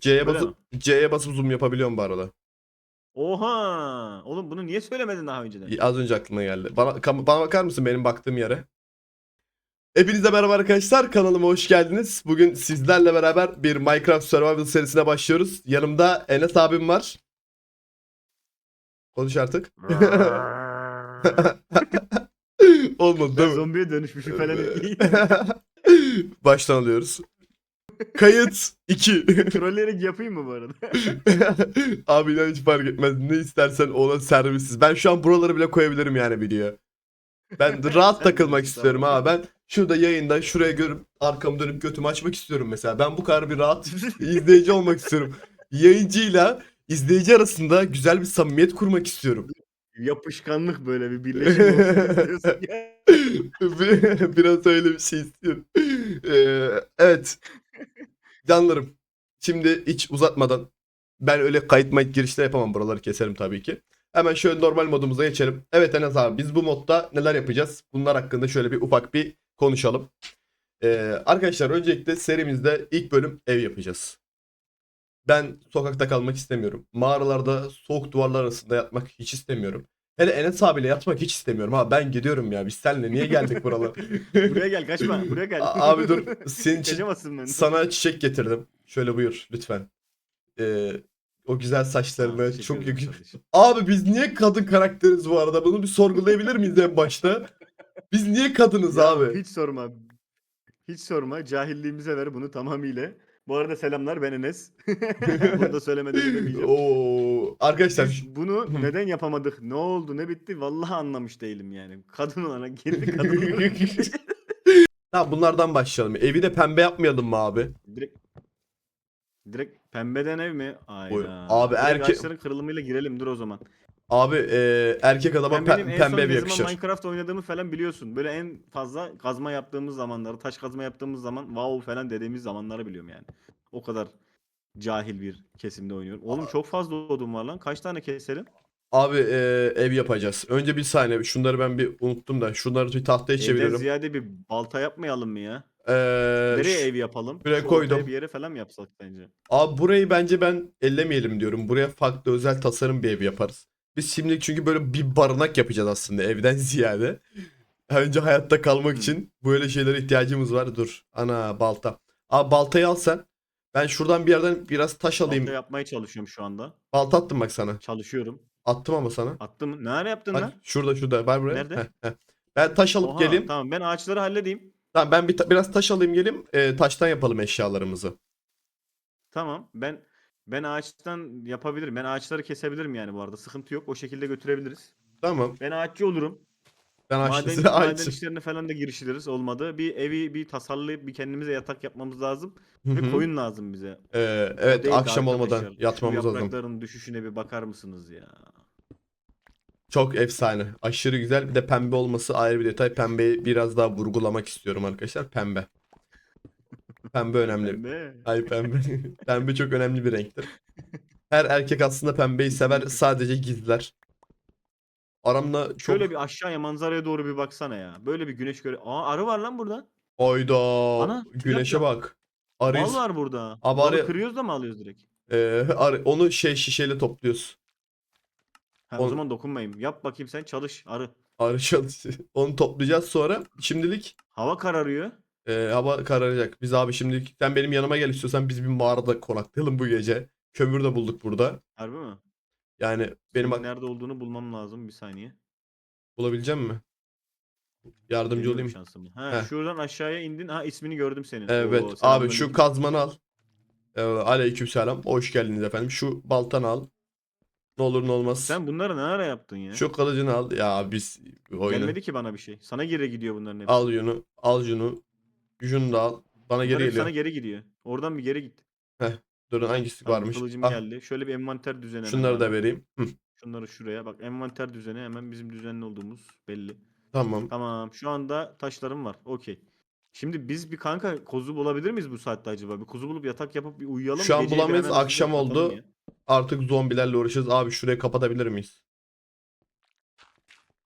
C'ye Böyle basıp C'ye basıp zoom yapabiliyorum bu arada. Oha! Oğlum bunu niye söylemedin daha önceden? Az önce aklıma geldi. Bana, kam- bana bakar mısın benim baktığım yere? Hepinize merhaba arkadaşlar. Kanalıma hoş geldiniz. Bugün sizlerle beraber bir Minecraft Survival serisine başlıyoruz. Yanımda Enes abim var. Konuş artık. Olmadı ben değil mi? zombiye dönüşmüşüm falan. Baştan alıyoruz. Kayıt 2. Trolleyerek yapayım mı bu arada? Abi inan hiç fark etmez. Ne istersen ona servisiz. Ben şu an buraları bile koyabilirim yani videoya. Ben rahat takılmak istiyorum ha. Ben şurada yayında şuraya görüp arkamı dönüp götümü açmak istiyorum mesela. Ben bu kadar bir rahat izleyici olmak istiyorum. Yayıncıyla izleyici arasında güzel bir samimiyet kurmak istiyorum. Yapışkanlık böyle bir birleşim olsun Biraz öyle bir şey istiyorum. Ee, evet. Canlarım. Şimdi hiç uzatmadan ben öyle kayıt mayıt girişte yapamam. Buraları keserim tabii ki. Hemen şöyle normal modumuza geçelim. Evet Enes abi biz bu modda neler yapacağız? Bunlar hakkında şöyle bir ufak bir konuşalım. Ee, arkadaşlar öncelikle serimizde ilk bölüm ev yapacağız. Ben sokakta kalmak istemiyorum. Mağaralarda soğuk duvarlar arasında yatmak hiç istemiyorum. Hele Enes abiyle yatmak hiç istemiyorum. Ha ben gidiyorum ya. Biz seninle niye geldik buralara? Buraya gel kaçma. Buraya gel. A- abi dur, senin için Kaçamazsın beni. Sana çiçek getirdim. Şöyle buyur lütfen. Ee, o güzel saçlarına Teşekkür çok ederim kardeşim. Abi biz niye kadın karakteriz bu arada? Bunu bir sorgulayabilir miyiz en başta? Biz niye kadınız Ya abi? Hiç sorma. Hiç sorma. Cahilliğimize ver bunu tamamıyla. Bu arada selamlar ben Enes. bunu da söylemeden edemeyeceğim. Oo, arkadaşlar Biz bunu neden yapamadık? Ne oldu? Ne bitti? Vallahi anlamış değilim yani. Kadın olarak girdi kadın. Tamam bunlardan başlayalım. Evi de pembe yapmayalım mı abi? direkt direkt pembeden ev mi? Aynen. Abi Direkt erke- ağaçların kırılımıyla girelim dur o zaman. Abi e, erkek adama pe- benim en pembe son ev ne zaman yakışır. Minecraft oynadığımı falan biliyorsun. Böyle en fazla kazma yaptığımız zamanları, taş kazma yaptığımız zaman wow falan dediğimiz zamanları biliyorum yani. O kadar cahil bir kesimde oynuyorum. Oğlum çok fazla odun var lan. Kaç tane keselim? Abi e, ev yapacağız. Önce bir saniye şunları ben bir unuttum da şunları bir tahtaya Evden çeviriyorum. ziyade bir balta yapmayalım mı ya? Ee, Nereye ş- ev yapalım? şuraya Şu koydum. bir yere falan mı yapsak bence? Abi burayı bence ben ellemeyelim diyorum. Buraya farklı özel tasarım bir ev yaparız. Biz şimdi çünkü böyle bir barınak yapacağız aslında evden ziyade. Önce hayatta kalmak için böyle şeylere ihtiyacımız var. Dur. Ana balta. Abi baltayı al sen. Ben şuradan bir yerden biraz taş alayım. Balta yapmaya çalışıyorum şu anda. Balta attım bak sana. Çalışıyorum. Attım ama sana. Attım. Nerede yaptın Bak lan? şurada şurada. Ver buraya. Nerede? Heh, heh. Ben taş alıp Oha, geleyim. Tamam ben ağaçları halledeyim. Tamam ben bir ta- biraz taş alayım geleyim. Ee, taştan yapalım eşyalarımızı. Tamam. Ben ben ağaçtan yapabilirim. Ben ağaçları kesebilirim yani bu arada. Sıkıntı yok. O şekilde götürebiliriz. Tamam. Ben ağaççı olurum. Ben Maden, ağaçlı maden işlerine falan da girişiriz. Olmadı. Bir evi bir tasarlayıp bir kendimize yatak yapmamız lazım. Ve koyun lazım bize. Ee, evet değil de akşam olmadan arkadaşlar, yatmamız lazım. yaprakların düşüşüne bir bakar mısınız ya? Çok efsane. Aşırı güzel. Bir de pembe olması ayrı bir detay. Pembeyi biraz daha vurgulamak istiyorum arkadaşlar. Pembe. Pembe önemli. Pembe. Ay pembe. Pembe çok önemli bir renktir. Her erkek aslında pembeyi sever. Sadece gizler. Aramda çok... Şöyle bir aşağıya manzaraya doğru bir baksana ya. Böyle bir güneş göre. Aa arı var lan burada. Oyda. Ana, Güneşe bak. Arı, Mal var burada. Abi arı- kırıyoruz da mı alıyoruz direkt? Ee, arı- onu şey şişeyle topluyoruz. Ha, On- o zaman dokunmayayım. Yap bakayım sen çalış arı. Arı çalış- Onu toplayacağız sonra. Şimdilik Hava kararıyor. E, hava kararacak. Biz abi şimdilik sen benim yanıma gel istiyorsan biz bir mağarada konaklayalım bu gece. Kömür de bulduk burada. Harbi mi? Yani benim bak nerede olduğunu bulmam lazım bir saniye. bulabileceğim mi? Yardımcı Deniyorum olayım. şansımı. Ha, Heh. şuradan aşağıya indin. Ha ismini gördüm senin. Evet Oo, abi şu selamünaleyküm. kazmanı al. Ee, aleykümselam. Hoş geldiniz efendim. Şu baltanı al. Ne olur ne olmaz. Sen bunları ne ara yaptın ya? Şu kılıcını al. Ya biz oyunu. Gelmedi ki bana bir şey. Sana geri gidiyor bunların hepsi. Al şunu. Al şunu. Şunu da al. Bana Bunlar geri hep geliyor. sana geri gidiyor. Oradan bir geri git. Durun hangisi Tamam, varmış? kılıcım Ah, geldi. Şöyle bir envanter düzeni. hemen şunları da vereyim. Hı, Şunları şuraya. Bak envanter düzeni hemen bizim düzenli olduğumuz belli. tamam. Tamam. Şu anda taşlarım var. Okey. Şimdi biz bir kanka kuzu bulabilir miyiz bu saatte acaba? Bir kuzu bulup yatak yapıp bir uyuyalım. Şu an Geceyi bir bulamayız, hemen hızlıca akşam kapatalım oldu. ya. Artık zombilerle uğraşacağız. Abi şurayı kapatabilir miyiz?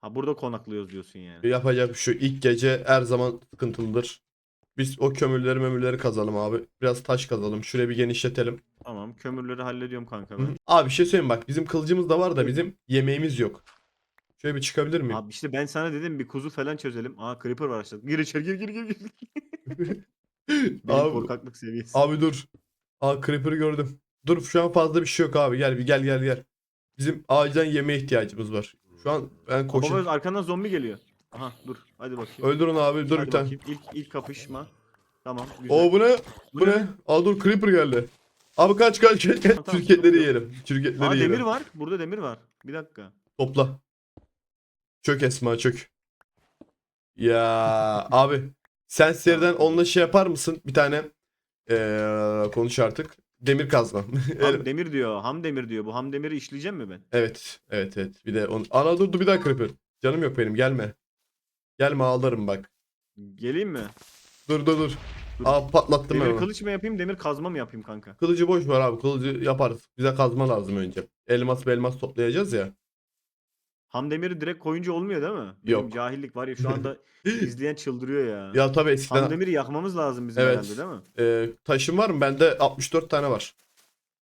Ha burada konaklıyoruz diyorsun yani. Yapacak şu ilk gece her zaman sıkıntılıdır. Biz o kömürleri memürleri kazalım abi. Biraz taş kazalım. Şurayı bir genişletelim. Tamam kömürleri hallediyorum kanka ben. Abi bir şey söyleyeyim bak. Bizim kılıcımız da var da bizim yemeğimiz yok. Şöyle bir çıkabilir miyim? Abi işte ben sana dedim bir kuzu falan çözelim. Aa creeper var aşağıda. Gir içeri gir gir gir. gir. Benim Abi- korkaklık seviyesi. Abi dur. Aa Creeper'ı gördüm. Dur şu an fazla bir şey yok abi. Gel bir gel gel gel. Bizim acilen yemeğe ihtiyacımız var. Şu an ben Baba koşun. arkandan zombi geliyor. Aha dur hadi bakayım. Öldürün abi. Dur Hadi bir tane. bakayım. İlk, ilk kapışma. Tamam güzel. Oo bu ne? Bu Bu ne? ne? Aa dur Creeper geldi. Abi kaç kaç kaç. kaç. tamam, Şirketleri yiyelim. Şirketleri Aa yiyelim. demir var. Burada demir var. Bir dakika. Topla. Çök Esma çök. Ya abi sen seriden onunla şey yapar mısın? Bir tane eee, konuş artık. Demir kazma. Ham demir diyor. Ham demir diyor. Bu ham demiri işleyeceğim mi ben? evet, evet, evet. Bir de on. Ana dur dur bir daha Creeper. Canım yok benim gelme. Gelme ağlarım bak. Geleyim mi? Dur dur dur. Dur. Aa patlattım Demir onu. kılıç mı yapayım, demir kazma mı yapayım kanka? Kılıcı boş ver abi. Kılıcı yaparız. Bize kazma lazım önce. Elmas elmas toplayacağız ya. Ham demiri direkt koyunca olmuyor değil mi? Benim Yok. cahillik var ya şu anda izleyen çıldırıyor ya. Ya tabii eskiden Ham demiri yakmamız lazım bizim Evet. herhalde değil mi? eee, taşın var mı? Bende 64 tane var.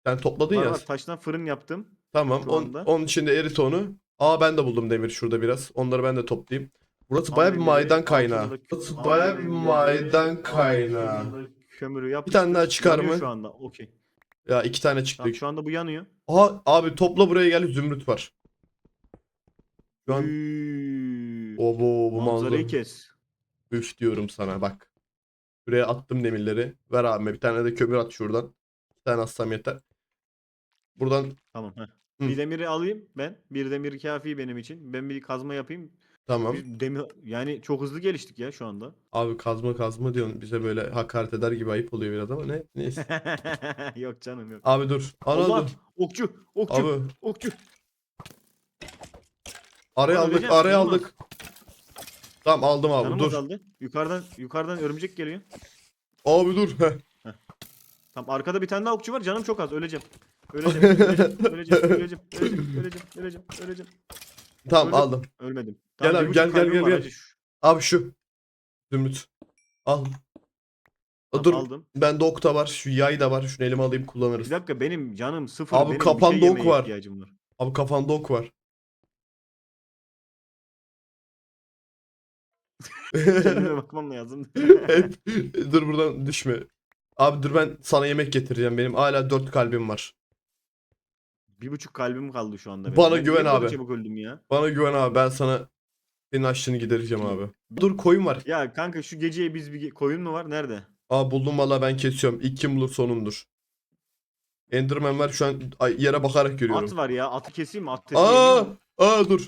Sen topladın Var ya. var taştan fırın yaptım. Tamam. Şu On, anda. onun içinde erit onu. Aa ben de buldum demir şurada biraz. Onları ben de toplayayım. Burası baya bir maden kaynağı. Burası baya bir maden kaynağı. Kömürü yap. Bir tane daha çıkar mı? Şu anda. Okey. Ya iki tane çıktı. Tamam, şu anda bu yanıyor. Aha abi topla buraya gel zümrüt var. Şu an obo bu Manzarayı manzara. kes. Üf diyorum sana bak. Buraya attım demirleri. Ver abime bir tane de kömür at şuradan. Bir tane atsam yeter. Buradan Tamam. Heh. Hı. Bir demiri alayım ben. Bir demir kafi benim için. Ben bir kazma yapayım. Tamam. Bir demir yani çok hızlı geliştik ya şu anda. Abi kazma kazma diyorsun. Bize böyle hakaret eder gibi ayıp oluyor biraz ama ne? Neyse. yok canım yok. Abi dur. Ana Allah! dur. Okçu, okçu, Abi okçu. araya aldık öleceğim, araya canım aldık. Tamam aldım abi Canım dur. azaldı. Yukarıdan yukarıdan örümcek geliyor. Abi dur. Heh. Tamam arkada bir tane daha okçu var. Canım çok az. Öleceğim. Öleceğim. Öleceğim. Öleceğim. Öleceğim. Öleceğim. Öleceğim. Öleceğim. Öleceğim. Tamam Öldüm. aldım. Ölmedim. Gel bir abi, buçuk gel, gel, kalbim gel, var, gel. hadi şu- Abi şu. Zümrüt. Al. Tamam, dur. aldım. Bende ok da var. Şu yay da var. Şunu elime alayım kullanırız. Bir dakika benim canım sıfır. Abi benim bir kafanda şey ok yemeye var. ihtiyacım var. Abi kafanda ok var. Kendime bakmam lazım. Evet. dur buradan düşme. Abi dur ben sana yemek getireceğim. Benim hala dört kalbim var. Bir buçuk kalbim kaldı şu anda. benim. Bana Ben güven niye bu kadar abi. çabuk öldüm ya. Bana güven abi. Ben sana senin açlığını gidereceğim abi. Dur koyun var. Ya kanka şu geceye biz bir ge- koyun mu var? Nerede? Aa buldum valla ben kesiyorum. İlk kim bulur sonumdur. Enderman var şu an ay, yere bakarak görüyorum. At var ya. Atı keseyim mi? At sesi Aa, mu? aa dur.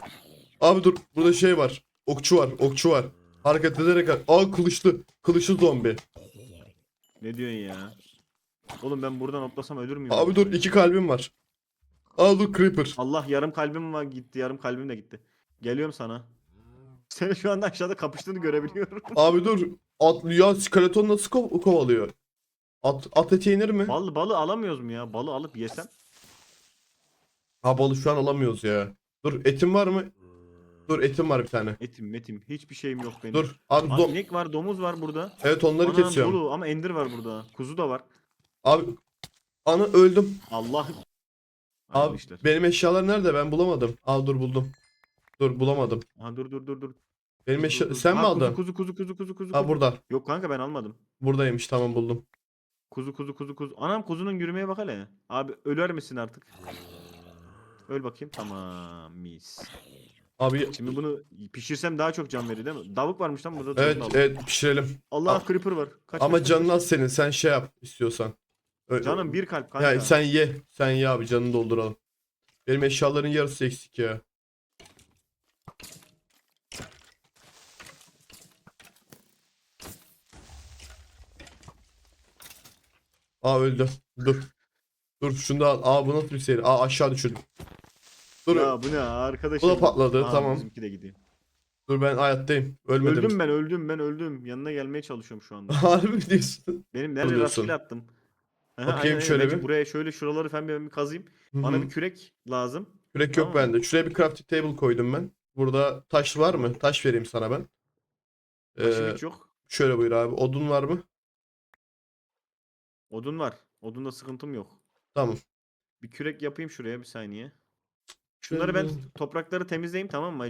Abi dur. Burada şey var. Okçu var. Okçu var. Hareket ederek. Aa kılıçlı. Kılıçlı zombi. Ne diyorsun ya? Oğlum ben buradan hoplasam ölür müyüm? Abi dur iki kalbim var. Aa dur creeper. Allah yarım kalbim var gitti. Yarım kalbim de gitti. Geliyorum sana. Seni şu anda aşağıda kapıştığını görebiliyorum. Abi dur. At, ya skeleton nasıl ko- kovalıyor? At, at eti yenir mi? Balı balı alamıyoruz mu ya? Balı alıp yesem. Ha balı şu an alamıyoruz ya. Dur etim var mı? Dur etim var bir tane. Etim metim. Hiçbir şeyim yok benim. Dur. Abi Aa, do- inek var, domuz var burada. Evet onları Anam kesiyorum. dolu ama ender var burada. Kuzu da var. Abi ana öldüm. Allah. Abi işler. benim eşyalar nerede? Ben bulamadım. Aa dur buldum. Dur bulamadım. Aha, dur dur dur dur. Benim eşya dur, dur. sen mi Aa, aldın? Kuzu kuzu kuzu kuzu kuzu. Aa kuzu. burada. Yok kanka ben almadım. Buradaymış tamam buldum. Kuzu kuzu kuzu kuzu. Anam kuzunun yürümeye bak hele. Abi öler misin artık? Öl bakayım. Tamam mis. Abi Şimdi bunu pişirsem daha çok can verir değil mi? Davuk varmış lan burada. evet aldım. evet pişirelim. Allah Aa, creeper var. Kaç, Ama kaç, kaç, canın kaç. az senin. Sen şey yap istiyorsan. Ö- Canım bir kalp kanka. Ya sen ye. Sen ye abi canını dolduralım. Benim eşyaların yarısı eksik ya. Aa öldü. Dur. Dur şunu da al. Aa bu nasıl bir seri? Aa aşağı düşürdüm. Dur. Ya bu ne arkadaşım? Bu da patladı, Aa, tamam. Bizimki de gidiyor. Dur ben hayattayım. Ölmedim. Öldüm ben öldüm ben öldüm. Yanına gelmeye çalışıyorum şu anda. Harbi diyorsun? Benim nerede rastgele attım. Aha, Bakayım aynen, şöyle Bence bir. Buraya şöyle şuraları falan bir, bir kazayım. Bana Hı hı. bir kürek lazım. Kürek yok Tamam. bende. Şuraya bir crafting table koydum ben. Burada taş var mı? Taş vereyim sana ben. Taşım Ee, hiç yok. Şöyle buyur abi. Odun var mı? Odun var. Odunda sıkıntım yok. Tamam. Bir kürek yapayım şuraya bir saniye. Şunları ben toprakları temizleyeyim tamam mı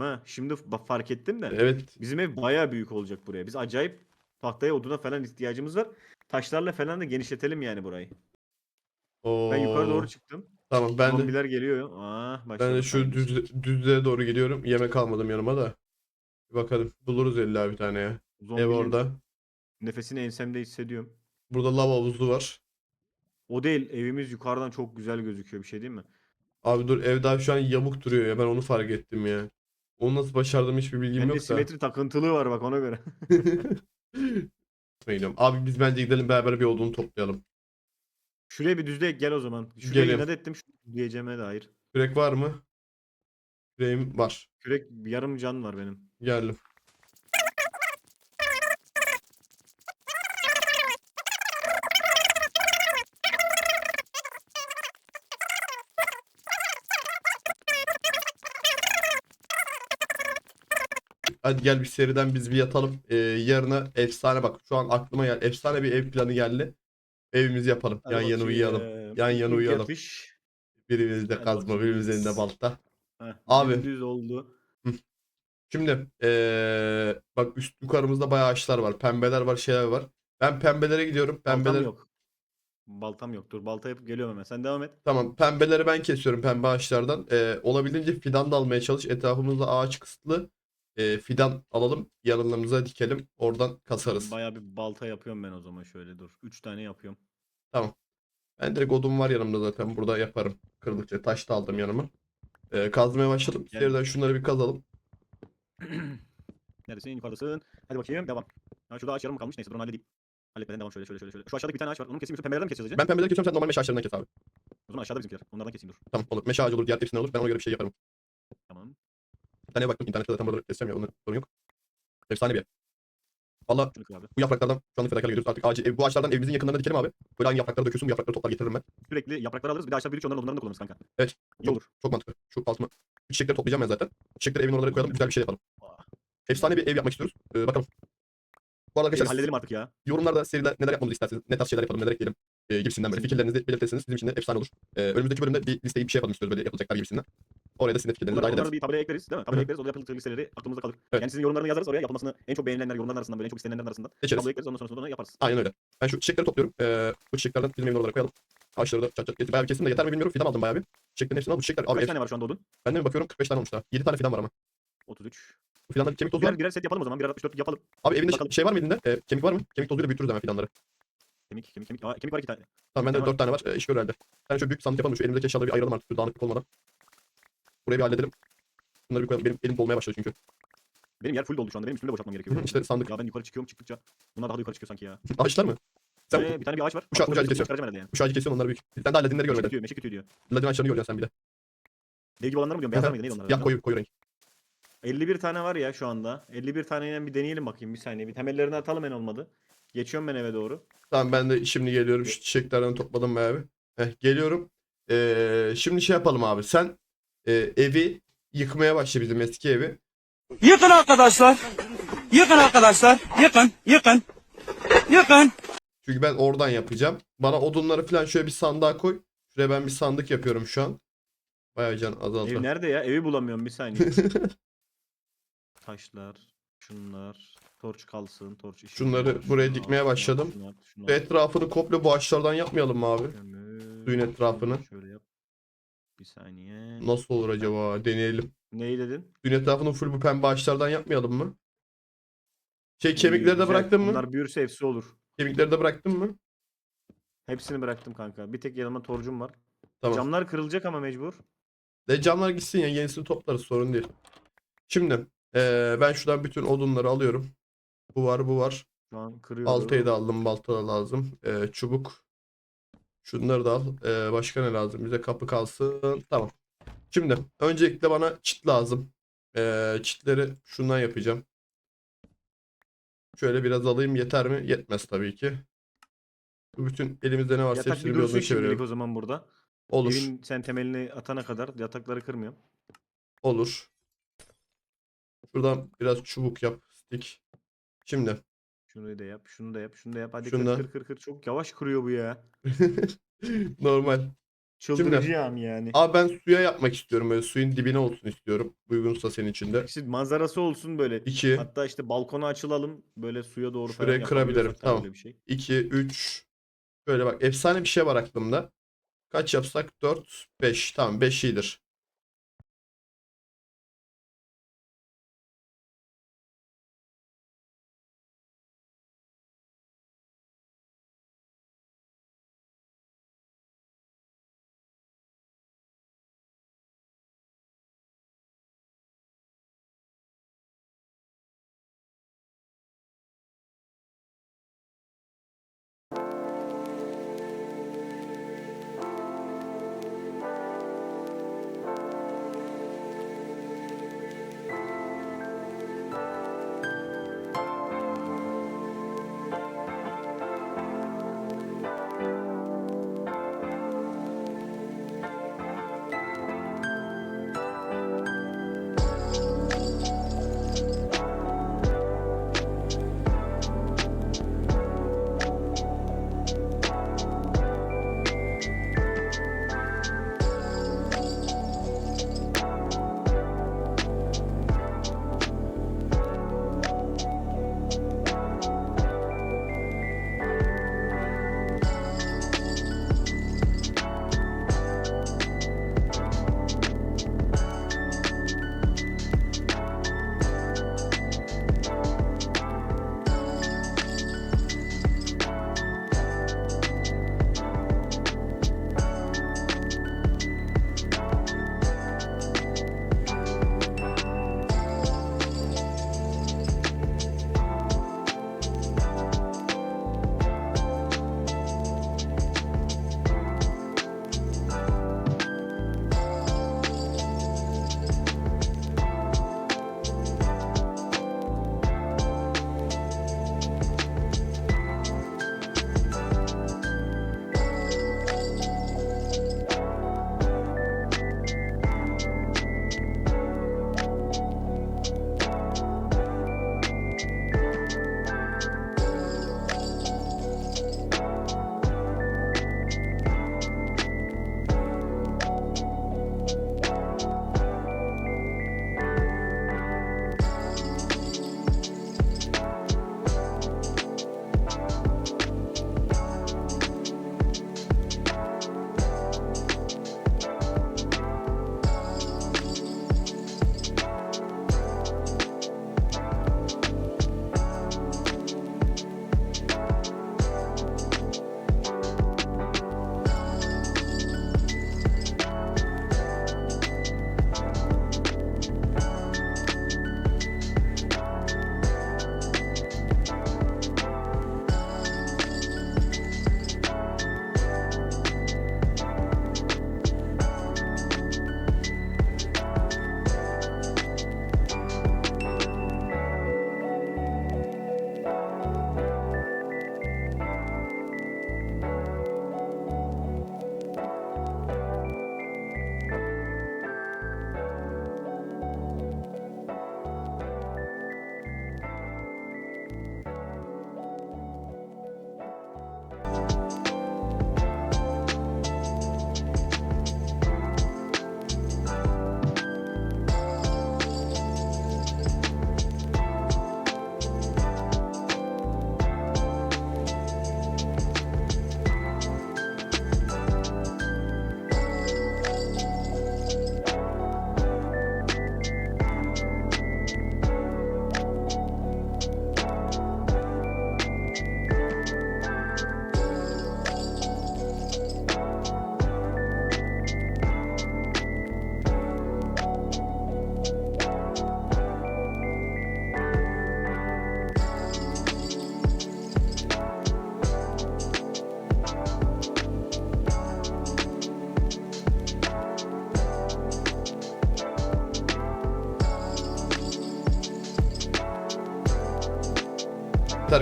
hacı? Cuma şimdi fark ettim de. Evet. Bizim ev bayağı büyük olacak buraya. Biz acayip tahtaya oduna falan ihtiyacımız var. Taşlarla falan da genişletelim yani burayı. Oo. Ben yukarı doğru çıktım. Tamam ben de Zombiler geliyor. Aa, ben başladı de şu düz, düzlüğe doğru gidiyorum. Yemek almadım yanıma da. Bir bakalım. Buluruz illa bir tane ya. Ev Zombinin orada. Nefesini ensemde hissediyorum. Burada lav havuzu var. O değil evimiz yukarıdan çok güzel gözüküyor bir şey değil mi? Abi dur ev daha şu an yamuk duruyor ya. Ben onu fark ettim ya. Onu nasıl başardım hiçbir bilgim Bende yok da. simetri takıntılı var bak ona göre. Gidiyorum. Abi biz bence gidelim beraber bir odunu toplayalım. Şuraya bir düzlek gel o zaman. Şuraya Geliyorum. inat ettim şu diyeceğime dair. Kürek var mı? Küreğim var. Kürek yarım can var benim. Geldim. Hadi gel bir seriden biz bir yatalım. Ee, yarına efsane bak şu an aklıma gel. Efsane bir ev planı geldi. Evimizi yapalım. Hadi yan yana bakayım. uyuyalım. Yan yana uyuyalım. yatış. Birimizde Hadi kazma, bakayım. birimizin elinde balta. Heh, Abi. Düz oldu. Şimdi eee, bak üst yukarımızda bayağı ağaçlar var. Pembeler var, şeyler var. Ben pembelere gidiyorum. Baltam Pembeler yok. Baltam yok. Dur balta yapıp geliyorum hemen. Sen devam et. tamam. Pembeleri ben kesiyorum pembe ağaçlardan. Eee, olabildiğince fidan da almaya çalış. Etrafımızda ağaç kısıtlı. Eee, fidan alalım. Yanlarımıza dikelim. Oradan kasarız. Bayağı bir balta yapıyorum ben o zaman şöyle dur. 3 tane yapıyorum. Ben direkt odun var yanımda zaten. Burada yaparım. Kırdıkça taş da aldım yanıma. Eee, kazmaya başladım. Gel. Şunları bir kazalım. Neredesin? Yukarıdasın. Hadi bakayım devam. Ha şurada ağaç yarım mı kalmış? Neyse dur onu halledeyim. Halletmeden devam şöyle şöyle şöyle. şöyle. Şu aşağıdaki bir tane ağaç var. Onu keseyim. Şu pembelerden mi keseceğiz? Ben pembeleri kesiyorum. Sen normal meşe ağaçlarından kes abi. O zaman aşağıda bizimkiler. Onlardan keseyim dur. Tamam olur. Meşe ağacı olur. Diğer hepsinden olur. Ben ona göre bir şey yaparım. Tamam. Tane baktım. internette zaten burada keseceğim ya. Onun sorun yok. Efsane bir ev. Valla bu yapraklardan şu anda fedakarlık ediyoruz. Artık ağacı, ev, bu ağaçlardan evimizin yakınlarına dikelim abi. Böyle aynı yaprakları dökülsün. Bu yaprakları toplar getiririm ben. Sürekli yaprakları alırız. Bir de ağaçlar büyüdükçe onların odunlarını da kullanırız kanka. Evet. İyi olur. Çok mantıklı. Şu altıma. Bu çiçekleri toplayacağım ben zaten. Çiçekleri evin oralara koyalım. Güzel bir şey yapalım. Aa. Efsane bir ev yapmak istiyoruz. Ee, bakalım. Bu arada arkadaşlar halledelim artık ya. yorumlarda seride neler yapmamızı isterseniz, ne tarz şeyler yapalım, neler ekleyelim e, gibisinden böyle fikirlerinizi belirtirseniz bizim için de efsane olur. E, önümüzdeki bölümde bir listeyi bir şey yapalım istiyoruz böyle yapılacaklar gibisinden. Oraya da sizin de fikirlerinizi dahil ederiz. bir tabelaya ekleriz değil mi? Tabelaya ekleriz. Orada yapıldığı listeleri aklımızda kalır. Evet. Yani sizin yorumlarını yazarız oraya. Yapılmasını en çok beğenilenler yorumların arasından böyle en çok istenenler arasından. Geçeriz. Tabloya ekleriz. Ondan sonrasında onu yaparız. Aynen öyle. Ben şu çiçekleri topluyorum. E, bu çiçeklerden bizim evin oralara koyalım. Ağaçları da çat çat getir. Bayağı bir kesin de yeter mi bilmiyorum. Fidan aldım bayağı bir. Çiçeklerin hepsini al. Bu çiçekler abi Kaç tane var şu anda odun? bende mi bakıyorum 45 tane olmuş daha. 7 tane fidan var ama. 33. Bu fidanların kemik tozu var. Birer, birer set yapalım o zaman. Birer 64 yapalım. Abi evinde Bakalım. şey var mı elinde? E, kemik var mı? Kemik tozuyla büyütürüz hemen fidanları. Kemik, kemik, kemik. Aa, kemik var iki tane. Tamam bende Tamam. 4 tane var. E, iş gör herhalde. Ben şöyle büyük sandık yapalım. da Şu elimizdeki eşyaları bir ayıralım artık. Şu dağınıklık olmadan. Burayı bir halledelim. Bunları bir koyalım. Benim elim dolmaya başladı çünkü. Benim yer full doldu şu anda. Benim üstümde boşaltmam gerekiyor. işte sandık. Ya ben yukarı çıkıyorum çıktıkça. Bunlar daha da yukarı çıkıyor sanki ya. Ağaçlar mı? Sen Ee, bir tane bir ağaç var. Şu- Altını ağacı kesiyor. çıkaracağım herhalde yani. bu ağacı kesiyorsun onlar büyük. Sen daha ladinleri görmedin. kütüğü, meşe kütüğü diyor. Ladin ağaçlarını göreceksin sen bir de. Dev gibi olanları mı diyorum? Beyazlar mıydı? Neydi onlar? Ya koyu koyu renk. 51 tane var ya şu anda. 51 taneyle bir deneyelim bakayım bir saniye. Bir temellerini atalım en olmadı. Geçiyorum ben eve doğru. Tamam ben de şimdi geliyorum. Şu çiçeklerden topladım bayağı bir. Heh, geliyorum. Ee, şimdi şey yapalım abi. Sen e, evi yıkmaya başla bizim eski evi. Yıkın arkadaşlar. Yıkın arkadaşlar. Yıkın, yıkın. Yıkın. Çünkü ben oradan yapacağım. Bana odunları falan şöyle bir sandığa koy. Şuraya ben bir sandık yapıyorum şu an. Bayağı can Ev azaldı. nerede ya? Evi bulamıyorum bir saniye. Taşlar. Şunlar. Torç kalsın. Torç işi. Şunları görür. buraya Şunu dikmeye başladım. Ve al. etrafını komple bu ağaçlardan yapmayalım mı abi? Kömür, suyun etrafını. Şöyle yap. Bir saniye. Nasıl olur acaba? Deneyelim. Neyi dedin? Suyun etrafını full bu pembe ağaçlardan yapmayalım mı? Şey İyi, kemikleri de güzel. bıraktın mı? Bunlar büyürse hepsi olur. Kemikleri de bıraktın mı? Hepsini bıraktım kanka. Bir tek yanıma torcum var. Tamam. Camlar kırılacak ama mecbur. De camlar gitsin ya yenisini toplarız sorun değil. Şimdi eee, ben şuradan bütün odunları alıyorum. Bu var bu var. Şu an kırıyorum. Baltayı da aldım. Balta da lazım. Eee, çubuk. Şunları da al. Eee, başka ne lazım? Bize kapı kalsın. Tamam. Şimdi öncelikle bana çit lazım. Eee, çitleri şundan yapacağım. Şöyle biraz alayım. Yeter mi? Yetmez tabii ki. Bu bütün elimizde ne varsa Yatak hepsini bir bir dursun şimdilik çeviriyorum. o zaman burada. Olur. Evin sen temelini atana kadar yatakları kırmıyorum. Olur. Şuradan biraz çubuk yap. Stick. Şimdi. Şunu da yap, şunu da yap, şunu da yap. Hadi Şundan. kır kır kır kır. Çok yavaş kırıyor bu ya. Normal. Çıldıracağım yani. Abi ben suya yapmak istiyorum. Böyle suyun dibine olsun istiyorum. Uygunsa senin için de. İşte manzarası olsun böyle. 2, Hatta işte balkona açılalım. Böyle suya doğru falan Şuraya kırabilirim, yapabiliyorsak tabii tamam. öyle bir şey. 2, 3. Böyle bak efsane bir şey var aklımda. Kaç yapsak? 4, 5. Tamam 5 iyidir.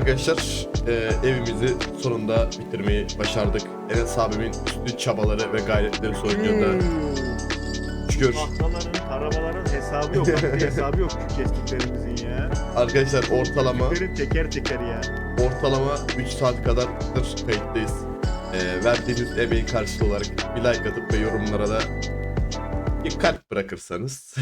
Arkadaşlar e, evimizi sonunda bitirmeyi başardık. Enes abimin üstü çabaları ve gayretleri sonucunda şükür Tahtaların, arabaların hesabı yok. Vakti hesabı yok şu kestiklerimizin ya. arkadaşlar ortalama Kestiklerin teker teker ya. ortalama 3 saat kadardır kayıttayız. E, verdiğiniz emeğin karşılığı olarak bir like atıp ve yorumlara da bir kalp bırakırsanız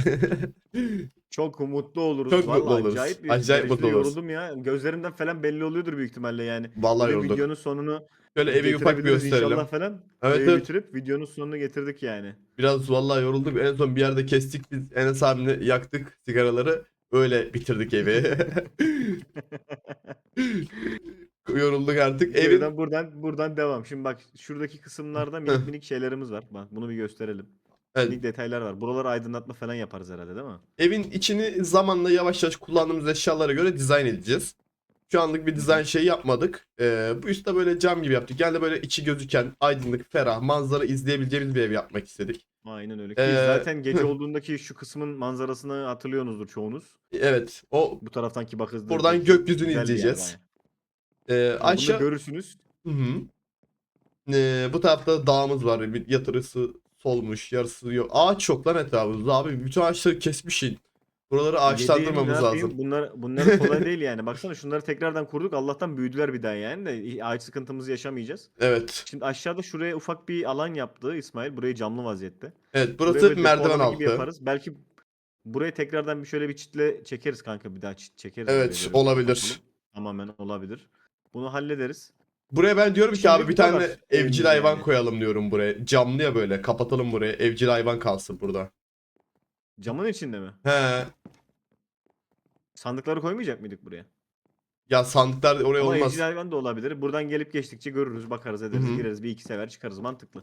Çok mutlu oluruz. Çok Vallahi mutlu oluruz. Acayip, bir Acayip mutlu oluruz. Yoruldum ya. Gözlerimden falan belli oluyordur büyük ihtimalle yani. vallahi Ve yorulduk. videonun sonunu Şöyle evi ufak bir gösterelim. inşallah falan. Evet, Evi evet. bitirip videonun sonunu getirdik yani. Biraz vallahi yorulduk. En son bir yerde kestik biz Enes abimle yaktık sigaraları. Öyle bitirdik evi. yorulduk artık. Evin Buradan buradan buradan devam. Şimdi bak şuradaki kısımlarda minik minik şeylerimiz var. Bak bunu bir gösterelim. Evet. Detaylar var. Buraları aydınlatma falan yaparız herhalde değil mi? evin içini zamanla yavaş yavaş kullandığımız eşyalara göre dizayn edeceğiz. Şu anlık bir dizayn şeyi yapmadık. Ee, bu üstte böyle cam gibi yaptık. Yani böyle içi gözüken, aydınlık, ferah, manzara izleyebileceğimiz bir ev yapmak istedik. Aynen öyle. Ki Ee, zaten gece olduğundaki şu kısmın manzarasını hatırlıyorsunuzdur çoğunuz. Evet. O Bu taraftanki bakız. Buradan gökyüzünü izleyeceğiz. e, Aşağı aşağı görürsünüz. Hı hı. Ee, bu tarafta dağımız var. Bir yatırısı solmuş, yarısı yok. Ağaç çok lan etrafımızda abi. Bütün ağaçları kesmişsin. Buraları Dediğim, ağaçlandırmamız yapayım? lazım. Bunlar bunlar kolay değil yani. Baksana şunları tekrardan kurduk. Allah'tan büyüdüler bir daha yani de ağaç sıkıntımızı yaşamayacağız. Evet. Şimdi aşağıda şuraya ufak bir alan yaptı İsmail. Burayı camlı vaziyette. Evet, Buraya burası depo merdiven alanı gibi altı. yaparız. Belki buraya tekrardan bir şöyle bir çitle çekeriz kanka bir daha çit çekeriz. Evet, buraya olabilir. Tamamen olabilir. Bunu hallederiz. Buraya ben diyorum ki Şimdi abi bir tane kadar evcil hayvan yani. koyalım diyorum buraya. Camlı ya böyle. Kapatalım buraya. Evcil hayvan kalsın burada. Camın içinde mi? He. Sandıkları koymayacak mıydık buraya? Ya sandıklar oraya Ama olmaz. evcil hayvan da olabilir. Buradan gelip geçtikçe görürüz, bakarız, ederiz, Hı hı. gireriz. Bir iki sever çıkarız. Mantıklı.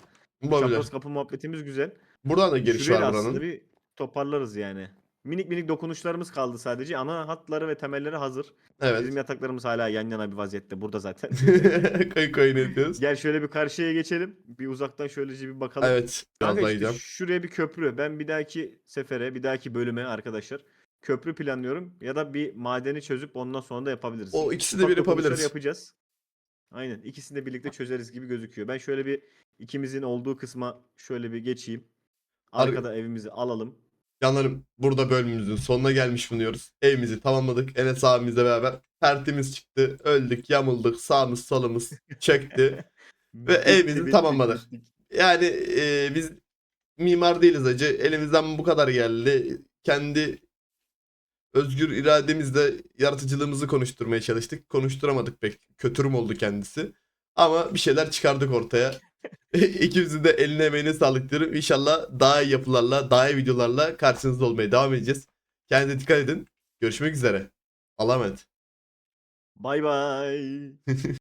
Olabilir. Çapraz kapı muhabbetimiz güzel. Buradan da giriş Şurayı da var aslında buranın. bir toparlarız yani. Minik minik dokunuşlarımız kaldı sadece. Ana hatları ve temelleri hazır. Evet. Bizim yataklarımız hala yan yana bir vaziyette. Burada zaten. koy koyun ediyoruz. Gel şöyle bir karşıya geçelim. Bir uzaktan şöylece bir bakalım. Evet. Kanka işte şuraya bir köprü. Ben bir dahaki sefere, bir dahaki bölüme arkadaşlar köprü planlıyorum. Ya da bir madeni çözüp ondan sonra da yapabiliriz. O ikisini de bir yapabiliriz. yapacağız. Aynen. İkisini de birlikte çözeriz gibi gözüküyor. Ben şöyle bir ikimizin olduğu kısma şöyle bir geçeyim. Ar- Arkada evimizi alalım. Canlarım burada bölümümüzün sonuna gelmiş bulunuyoruz. Evimizi tamamladık. Enes abimizle beraber tertemiz çıktı. Öldük, yamulduk, sağımız solumuz çöktü. Ve evimizi tamamladık. Yani e, biz mimar değiliz acı. Elimizden bu kadar geldi. Kendi özgür irademizle yaratıcılığımızı konuşturmaya çalıştık. Konuşturamadık pek. Kötürüm oldu kendisi. Ama bir şeyler çıkardık ortaya. İkimizin de eline emeğine sağlık diyorum. İnşallah daha iyi yapılarla, daha iyi videolarla karşınızda olmaya devam edeceğiz. Kendinize dikkat edin. Görüşmek üzere. Allah'a emanet. Bay bay.